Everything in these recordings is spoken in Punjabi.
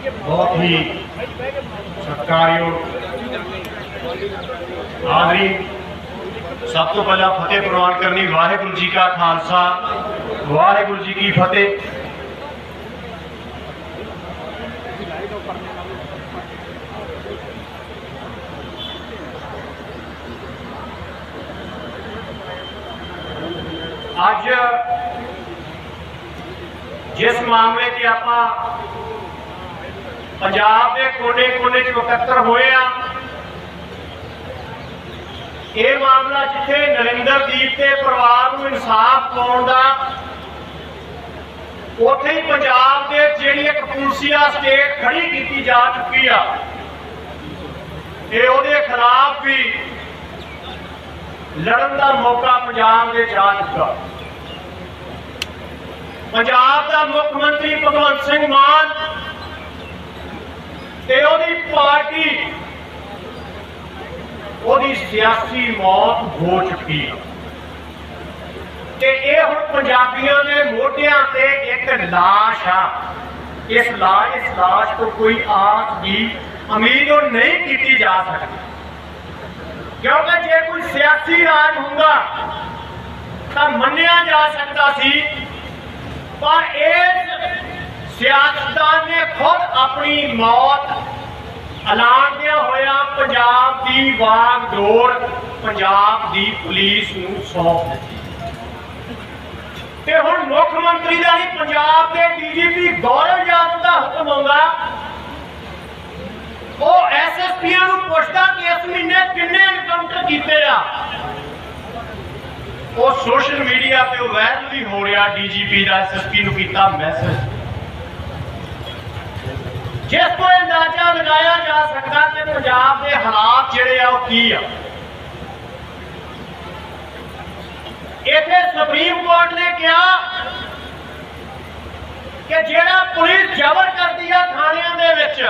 ਬਹੁਤ ਹੀ ਸਤਿਕਾਰਯੋਗ ਆਦਰੀ ਸਭ ਤੋਂ ਪਹਿਲਾਂ ਫਤਿਹ ਪ੍ਰਵਾਨ ਕਰਨੀ ਵਾਹਿਗੁਰੂ ਜੀ ਕਾ ਖਾਲਸਾ ਵਾਹਿਗੁਰੂ ਜੀ ਕੀ ਫਤਿਹ ਅੱਜ ਜਿਸ ਮਾਮਲੇ 'ਤੇ ਆਪਾਂ ਪੰਜਾਬ ਦੇ ਕੋਨੇ-ਕੋਨੇ 'ਚ ਇਕੱਤਰ ਹੋਏ ਆ। ਇਹ ਮਾਮਲਾ ਜਿੱਥੇ ਨਰਿੰਦਰਦੀਪ ਦੇ ਪਰਿਵਾਰ ਨੂੰ ਇਨਸਾਫ ਪਾਉਣ ਦਾ, ਉੱਥੇ ਹੀ ਪੰਜਾਬ ਦੇ ਜਿਹੜੀ ਇੱਕ ਪੁਲਸੀਆ ਸਟੇਟ ਖੜੀ ਕੀਤੀ ਜਾ ਚੁੱਕੀ ਆ। ਇਹ ਉਹਦੇ ਖਿਲਾਫ ਵੀ ਲੜਨ ਦਾ ਮੌਕਾ ਪੰਜਾਬ ਦੇ ਜਾ ਚੁੱਕਾ। ਪੰਜਾਬ ਦਾ ਮੁੱਖ ਮੰਤਰੀ ਭਗਵੰਤ ਸਿੰਘ ਮਾਨ ਤੇ ਉਹਦੀ ਪਾਰਟੀ, ਉਹਦੀ ਸਿਆਸੀ ਮੌਤ ਹੋ ਚੁੱਕੀ। ਹੈ ਤੇ ਇਹ ਹੁਣ ਪੰਜਾਬੀਆਂ ਦੇ ਮੋਢਿਆਂ ਤੇ ਇੱਕ ਲਾਸ਼ ਆ। ਇਸ ਲਾਸ਼ ਇਸ ਲਾਸ਼ ਤੋਂ ਕੋਈ ਆਸ ਦੀ ਉਮੀਦ ਉਹ ਨਹੀਂ ਕੀਤੀ ਜਾ ਸਕਦੀ। ਕਿਉਂਕਿ ਜੇ ਕੋਈ ਸਿਆਸੀ ਰਾਜ ਹੁੰਦਾ, ਤਾਂ ਮੰਨਿਆ ਜਾ ਸਕਦਾ ਸੀ। ਪਰ ਇਸ ਸਿਆਸਤਦਾਨ ਨੇ ਖੁਦ ਆਪਣੀ ਮੌਤ ਐਲਾਨਦਿਆਂ ਹੋਇਆ ਪੰਜਾਬ ਦੀ ਵਾਗਡੋਰ ਪੰਜਾਬ ਦੀ ਪੁਲਿਸ ਨੂੰ ਸੌਂਪ ਦਿੱਤੀ। ਤੇ ਹੁਣ ਮੁੱਖ ਮੰਤਰੀ ਦਾ ਨਹੀਂ ਪੰਜਾਬ ਦੇ ਡੀਜੀਪੀ ਗੌਰਵ ਯਾਦਵ ਦਾ ਹੁਕਮ ਆਉਂਦਾ। ਉਹ ਐਸਐਸਪੀਆਂ ਨੂੰ ਪੁੱਛਦਾ ਕਿ ਇਸ ਮਹੀਨੇ ਕਿੰਨੇ ਐਨਕਾਊਂਟਰ ਕੀਤੇ ਆ। ਉਹ ਸੋਸ਼ਲ ਮੀਡੀਆ ਤੇ ਵਾਇਰਲ ਵੀ ਹੋ ਰਿਹਾ, ਡੀਜੀਪੀ ਦਾ ਐਸਐਸਪੀ ਨੂੰ ਕੀਤਾ ਮੈਸੇਜ ਜਿਸ ਤੋਂ ਅੰਦਾਜ਼ਾ ਲਗਾਇਆ ਜਾ ਸਕਦਾ ਕਿ ਪੰਜਾਬ ਦੇ ਹਾਲਾਤ ਜਿਹੜੇ ਆ ਉਹ ਕੀ ਆ। ਇੱਥੇ ਸੁਪਰੀਮ ਕੋਰਟ ਨੇ ਕਿਹਾ ਕਿ ਜਿਹੜਾ ਪੁਲਿਸ ਜ਼ਬਰ ਕਰਦੀ ਆ ਥਾਣਿਆਂ ਦੇ ਵਿੱਚ,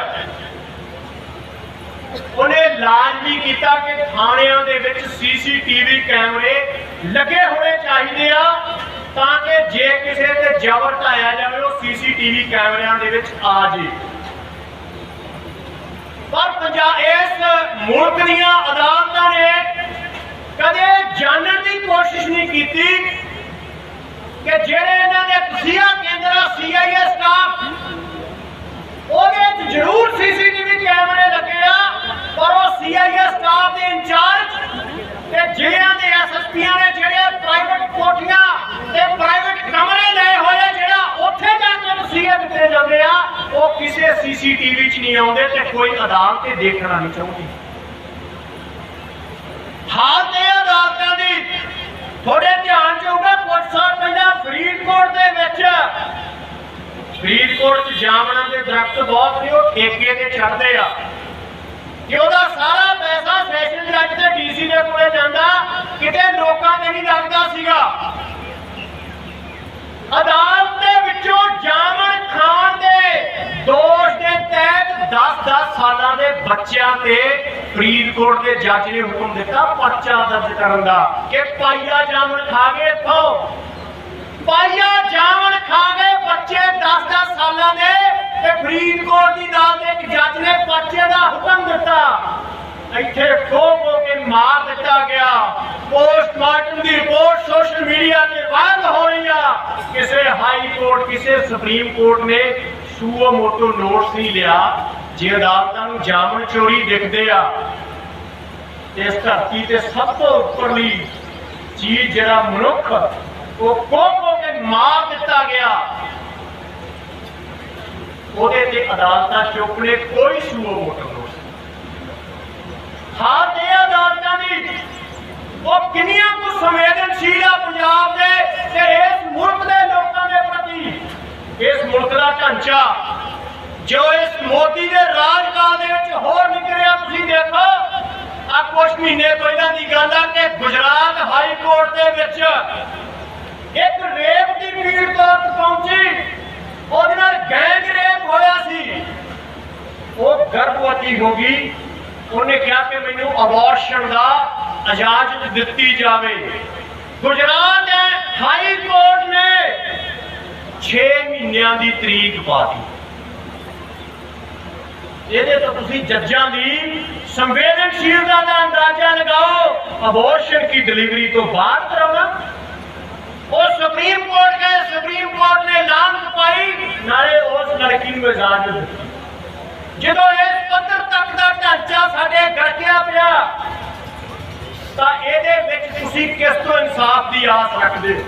ਉਹਨੇ ਲਾਜ਼ਮੀ ਕੀਤਾ ਕਿ ਥਾਣਿਆਂ ਦੇ ਵਿੱਚ ਸੀਸੀਟੀਵੀ ਕੈਮਰੇ ਲੱਗੇ ਹੋਣੇ ਚਾਹੀਦੇ ਆ ਤਾਂ ਕਿ ਜੇ ਕਿਸੇ ਤੇ ਜ਼ਬਰ ਢਾਇਆ ਜਾਵੇ, ਉਹ ਸੀਸੀਟੀਵੀ ਕੈਮਰਿਆਂ ਦੇ ਵਿੱਚ ਆ ਜੇ। ਪਰ ਪੰਜਾਬ ਇਸ ਮੁਲਕ ਦੀਆਂ ਅਦਾਲਤਾਂ ਨੇ ਕਦੇ ਜਾਣਨ ਦੀ ਕੋਸ਼ਿਸ਼ ਨਹੀਂ ਕੀਤੀ ਕਿ ਜਿਹੜੇ ਇਹਨਾਂ ਦੇ ਤਸੀਹਾ ਕੇਂਦਰ ਆ ਸੀਆਈਏ ਸਟਾਫ ਉਹਦੇ ਵਿੱਚ ਜ਼ਰੂਰ ਸੀਸੀਟੀਵੀ ਕੈਮਰੇ ਲੱਗੇ ਆ, ਪਰ ਉਹ ਸੀਆਈਏ ਸਟਾਫ ਦੇ ਇੰਚਾਰਜ ਤੇ ਜ਼ਿਲ੍ਹਿਆਂ ਦੇ ਐਸਐਸਪੀਆਂ ਨੇ ਜਿਹੜੇ ਪ੍ਰਾਈਵੇਟ ਕੋਠੀਆਂ ਤੇ ਪ੍ਰਾਈਵੇਟ ਕਮਰੇ ਲਏ ਹੋਏ ਆ ਜਿਹੜਾ ਉੱਥੇ ਜਾ ਕੇ ਤਸੀਹੇ ਦਿੱਤੇ ਜਾਂਦੇ ਆ ਉਹ ਕਿਸੇ ਸੀਸੀਟੀਵੀ 'ਚ ਨਹੀਂ ਆਉਂਦੇ ਤੇ ਕੋਈ ਅਦਾਲਤ ਤੇ ਦੇਖਣਾ ਨਹੀਂ ਚਾਹੁੰਦੀ। ਹਾਲ ਤੇ ਅਦਾਲਤਾਂ ਦੀ। ਥੋੜੇ ਧਿਆਨ ਚ ਹੋਊਗਾ, ਕੁਝ ਸਾਲ ਪਹਿਲਾਂ ਫਰੀਦਕੋਟ ਦੇ ਵਿੱਚ। ਫਰੀਦਕੋਟ ਚ ਜਾਮਣਾ ਦੇ ਦਰਖਤ ਬਹੁਤ ਨੇ, ਉਹ ਠੇਕੇ ਤੇ ਚੜਦੇ ਆ। ਕਿ ਉਹਦਾ ਸਾਰਾ ਪੈਸਾ ਸੈਸ਼ਨ ਜੱਜ ਤੇ ਡੀਸੀ ਦੇ ਕੋਲੇ ਜਾਂਦਾ, ਕਿਤੇ ਲੋਕਾਂ ਤੇ ਨਹੀਂ ਲੱਗਦਾ ਸੀਗਾ। ਅਦਾਲਤ ਦੇ ਵਿੱਚੋਂ ਜਾਮਣ ਖਾਨ ਦੇ ਦੋਸ਼ ਦੇ ਤਹਿਤ 10-10 ਸਾਲਾਂ ਦੇ ਬੱਚਿਆਂ ਤੇ ਫਰੀਦਕੋਟ ਦੇ ਜੱਜ ਨੇ ਹੁਕਮ ਦਿੱਤਾ ਪਰਚਾ ਦਰਜ ਕਰਨ ਦਾ ਕਿ ਪਾਈਆ ਜਾਮਣ ਖਾ ਗਏ ਇੱਥੋਂ। ਪਾਈਆ ਜਾਮਣ ਖਾ ਗਏ ਬੱਚੇ 10-10 ਸਾਲਾਂ ਦੇ ਤੇ ਫਰੀਦਕੋਟ ਦੀ ਅਦਾਲਤ ਦੇ ਇੱਕ ਜੱਜ ਨੇ ਪਰਚੇ ਦਾ ਹੁਕਮ ਦਿੱਤਾ। ਇੱਥੇ ਠੋਕ ਹੋ ਕੇ ਮਾਰ ਦਿੱਤਾ ਗਿਆ। ਪੋਸਟਮਾਰਟਮ ਦੀ ਰਿਪੋਰਟ ਸੋਸ਼ਲ ਮੀਡੀਆ ਤੇ ਵਾਇਰਲ ਹੋ ਰਹੀ ਆ। ਕਿਸੇ ਹਾਈ ਕੋਰਟ, ਕਿਸੇ ਸੁਪਰੀਮ ਕੋਰਟ ਨੇ ਸੂਓ ਮੋਟੋ ਨੋਟਸ ਨਹੀਂ ਲਿਆ। ਜੇ ਅਦਾਲਤਾਂ ਨੂੰ ਜਾਮਨ ਚੋਰੀ ਦਿਖਦੇ ਆ ਇਸ ਧਰਤੀ ਤੇ ਸਭ ਤੋਂ ਉੱਪਰਲੀ ਚੀਜ਼ ਜਿਹੜਾ ਮਨੁੱਖ, ਉਹ ਕੋਪ ਹੋ ਕੇ ਮਾਰ ਦਿੱਤਾ ਗਿਆ। ਉਹਦੇ ਤੇ ਅਦਾਲਤਾਂ ਚੁੱਕਣੇ ਕੋਈ ਸੂਓ ਮੋਟੋ ਨੋਟਸ ਹਾਲ ਦੇ ਅਦਾਲਤਾਂ ਦੀ। ਉਹ ਕਿੰਨੀਆਂ ਕੁ ਸੰਵੇਦਨਸ਼ੀਲ ਆ ਪੰਜਾਬ ਦੇ ਤੇ ਇਸ ਮੁਲਕ ਦੇ ਲੋਕਾਂ ਦੇ ਪ੍ਰਤੀ। ਇਸ ਮੁਲਕ ਦਾ ਢਾਂਚਾ ਜੋ ਇਸ ਮੋਦੀ ਦੇ ਰਾਜਕਾਲ ਦੇ ਵਿੱਚ ਹੋਰ ਨਿਕਲਿਆ ਤੁਸੀਂ ਦੇਖੋ ਆ ਕੁਝ ਮਹੀਨੇ ਪਹਿਲਾਂ ਦੀ ਗੱਲ ਆ ਕਿ ਗੁਜਰਾਤ ਹਾਈ ਕੋਰਟ ਦੇ ਵਿੱਚ ਇੱਕ ਰੇਪ ਦੀ ਪੀੜ ਪਹੁੰਚੀ। ਉਹਦੇ ਨਾਲ ਗੈਂਗ ਰੇਪ ਹੋਇਆ ਸੀ। ਉਹ ਗਰਭਵਤੀ ਹੋ ਗਈ। ਉਹਨੇ ਕਿਹਾ ਕਿ ਮੈਨੂੰ ਅਬੋਰਸ਼ਨ ਦਾ ਇਜਾਜ਼ਤ ਦਿੱਤੀ ਜਾਵੇ। ਗੁਜਰਾਤ ਹਾਈ ਕੋਰਟ ਨੇ 6 ਮਹੀਨਿਆਂ ਦੀ ਤਰੀਕ ਪਾ ਦਿੱਤੀ। ਇਹਦੇ ਤੋਂ ਤੁਸੀਂ ਜੱਜਾਂ ਦੀ ਸੰਵੇਦਨਸ਼ੀਲਤਾ ਦਾ ਅੰਦਾਜ਼ਾ ਲਗਾਓ। ਅਬੋਰਸ਼ਨ ਕੀ ਡਿਲੀਵਰੀ ਤੋਂ ਬਾਅਦ ਕਰਾਉਣਾ? ਉਹ ਸੁਪਰੀਮ ਕੋਰਟ ਗਏ, ਸੁਪਰੀਮ ਕੋਰਟ ਨੇ ਲਾਂਘ ਪਾਈ, ਨਾਲੇ ਉਸ ਲੜਕੀ ਨੂੰ ਇਜਾਜ਼ਤ ਦਿੱਤੀ। ਜਦੋਂ ਇਸ ਪੱਧਰ ਤੱਕ ਦਾ ਢਾਂਚਾ ਸਾਡੇ ਗੜਕਿਆ ਪਿਆ, ਤਾਂ ਇਹਦੇ ਵਿੱਚ ਤੁਸੀਂ ਕਿਸ ਤੋਂ ਇਨਸਾਫ ਦੀ ਆਸ ਰੱਖਦੇ ਹੋ?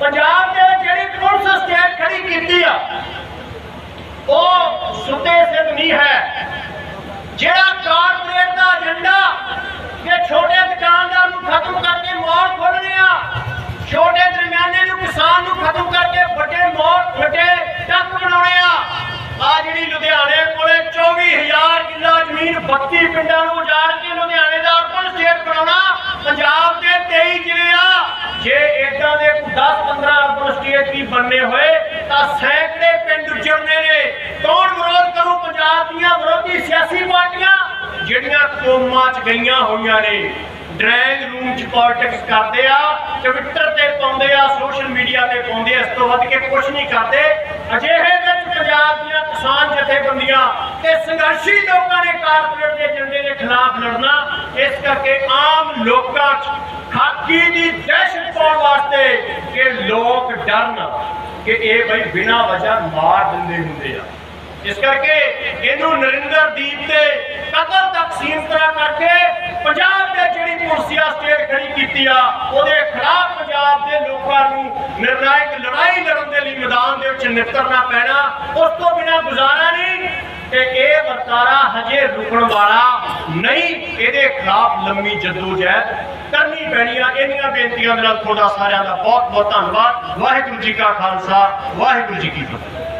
ਪੰਜਾਬ ਦੇ ਵਿੱਚ ਜਿਹੜੀ ਪੁਲਿਸ ਸਟੇਟ ਖੜੀ ਕੀਤੀ ਆ ਉਹ ਸੁੱਤੇ ਸਿਰ ਨਹੀਂ ਹੈ ਜਿਹੜਾ ਕਾਰਪੋਰੇਟ ਦਾ ਏਜੰਡਾ ਕਿ ਛੋਟੇ ਦੁਕਾਨਦਾਰ ਨੂੰ ਖਤਮ ਕਰਕੇ ਮੌਲ ਖੋਲ੍ਹਣੇ ਆ ਛੋਟੇ ਦਰਮਿਆਨੇ ਨੂੰ ਕਿਸਾਨ ਨੂੰ ਖਤਮ ਕਰਕੇ ਵੱਡੇ ਮੌਲ ਵੱਡੇ ਟੱਕ ਬਣਾਉਣੇ ਆ ਆ ਜਿਹੜੀ ਲੁਧਿਆਣੇ ਕੋਲੇ 24000 ਕਿੱਲਾ ਜ਼ਮੀਨ 32 ਪਿੰਡਾਂ ਨੂੰ ਉਜਾੜ ਕੇ ਲੁਧਿਆਣੇ ਦਾ ਅਰਬਨ ਸਟੇਟ ਬਣਾਉਣਾ ਪੰਜਾਬ ਦੇ 23 ਜ਼ਿਲ੍ਹੇ ਆ ਜੇ ਇਦਾਂ ਦੇ 10-15 ਅਰਬਨ ਸਟੇਟ ਵੀ ਹੋਏ, ਤਾਂ ਸੈਂਕੜੇ ਪਿੰਡ ਉਜੜਨੇ ਨੇ। ਕੌਣ ਵਿਰੋਧ ਕਰੂ? ਪੰਜਾਬ ਦੀਆਂ ਵਿਰੋਧੀ ਸਿਆਸੀ ਪਾਰਟੀਆਂ, ਜਿਹੜੀਆਂ ਕੋਮਾਂ 'ਚ ਗਈਆਂ ਹੋਈਆਂ ਨੇ। ਡਰਾਇੰਗ ਰੂਮ 'ਚ ਪੋਲਿਟਿਕਸ ਕਰਦੇ ਆ ਟਵਿੱਟਰ ਤੇ ਪਾਉਂਦੇ ਆ, ਸੋਸ਼ਲ ਮੀਡੀਆ ਤੇ ਪਾਉਂਦੇ ਆ, ਇਸ ਤੋਂ ਵੱਧ ਕੇ ਕੁਝ ਨਹੀਂ ਕਰਦੇ। ਅਜਿਹੇ ਪੰਜਾਬ ਦੀਆਂ ਕਿਸਾਨ ਜਥੇਬੰਦੀਆਂ ਤੇ ਸੰਘਰਸ਼ੀ ਲੋਕਾਂ ਨੇ ਕਾਰਪੋਰੇਟ ਦੇ ਏਜੰਡੇ ਦੇ ਖਿਲਾਫ ਲੜਨਾ, ਇਸ ਕਰਕੇ ਆਮ ਲੋਕਾਂ 'ਚ ਖਾਕੀ ਦੀ ਦਹਿਸ਼ਤ ਪਾਉਣ ਵਾਸਤੇ ਕਿ ਲੋਕ ਡਰਨ ਕਿ ਇਹ ਬਈ ਬਿਨਾਂ ਵਜ੍ਹਾ ਮਾਰ ਦਿੰਦੇ ਹੁੰਦੇ ਆ। ਇਸ ਕਰਕੇ ਇਹਨੂੰ ਨਰਿੰਦਰ ਦੀਪ ਦੇ ਕਤਲ ਤੱਕ ਸੀਮਤ ਕਰਕੇ ਪੰਜਾਬ ਦੇ ਜਿਹੜੀ ਪੁਲਸੀਆ ਸਟੇਟ ਖੜੀ ਕੀਤੀ ਆ, ਉਹਦੇ ਖਿਲਾਫ ਪੰਜਾਬ ਦੇ ਲੋਕਾਂ ਨੂੰ ਨਿਰਣਾਇਕ ਲੜਾਈ ਲੜਨ ਦੇ ਲਈ ਮੈਦਾਨ ਦੇ ਵਿੱਚ ਨਿਕਲਣਾ ਪੈਣਾ, ਉਸ ਤੋਂ ਬਿਨਾਂ ਗੁਜ਼ਾਰਾ ਨਹੀਂ। ਤੇ ਇਹ ਵਰਤਾਰਾ ਹਜੇ ਰੁਕਣ ਵਾਲਾ ਨਹੀਂ, ਇਹਦੇ ਖਿਲਾਫ ਲੰਮੀ ਜਦੋਜਹਿਦ ਕਰਨੀ ਪੈਣੀ ਆ। ਇੰਨੀਆਂ ਬੇਨਤੀਆਂ ਦੇ ਨਾਲ ਤੁਹਾਡਾ ਸਾਰਿਆਂ ਦਾ ਬਹੁਤ ਬਹੁਤ ਧੰਨਵਾਦ। ਵਾਹਿਗੁਰੂ ਜੀ ਕਾ ਖਾਲਸਾ, ਵਾਹਿਗੁਰੂ ਜੀ ਕੀ ਫਤਿਹ।